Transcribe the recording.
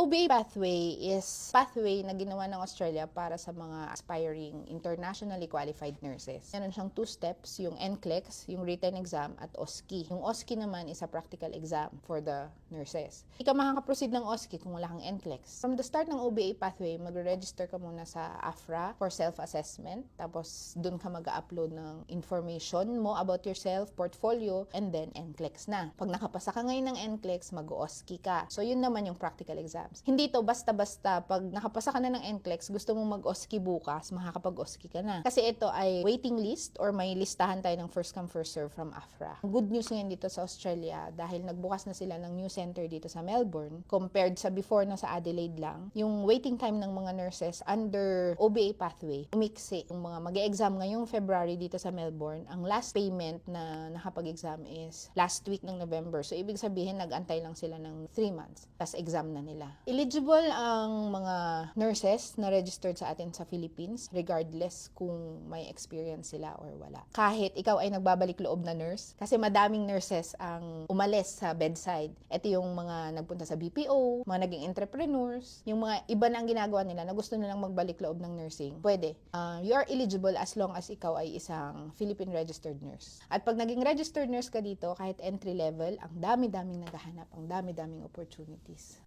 OBA pathway is pathway na ginawa ng Australia para sa mga aspiring internationally qualified nurses. Meron siyang two steps, yung NCLEX, yung written exam, at OSCE. Yung OSCE naman is a practical exam for the nurses. Hindi ka makakaproceed ng OSCE kung wala kang NCLEX. From the start ng OBA pathway, magre-register ka muna sa AFRA for self-assessment. Tapos, dun ka mag-upload ng information mo about yourself, portfolio, and then NCLEX na. Pag nakapasa ka ngayon ng NCLEX, mag-OSCE ka. So, yun naman yung practical exams. Hindi to basta-basta pag nakapasa ka na ng NCLEX, gusto mong mag-OSCE bukas, makakapag-OSCE ka na. Kasi ito ay waiting list or may listahan tayo ng first come first serve from AFRA. Good news ngayon dito sa Australia dahil nagbukas na sila ng new center dito sa Melbourne compared sa before na sa Adelaide lang, yung waiting time ng mga nurses under OBA pathway, umiksi. Yung mga mag exam ngayong February dito sa Melbourne, ang last payment na nakapag-exam is last week ng November. So, ibig sabihin, nag-antay lang sila ng 3 months. Tapos, exam na nila. Eligible ang mga nurses na registered sa atin sa Philippines, regardless kung may experience sila or wala. Kahit ikaw ay nagbabalik loob na nurse, kasi madaming nurses ang umalis sa bedside. Ito yung mga nagpunta sa BPO, mga naging entrepreneurs, yung mga iba na ang ginagawa nila na gusto nilang magbalik loob ng nursing. Pwede. Uh, you are eligible as long as ikaw ay isang Philippine registered nurse. At pag naging registered nurse ka dito, kahit entry level, ang dami-daming naghahanap, ang dami-daming opportunities.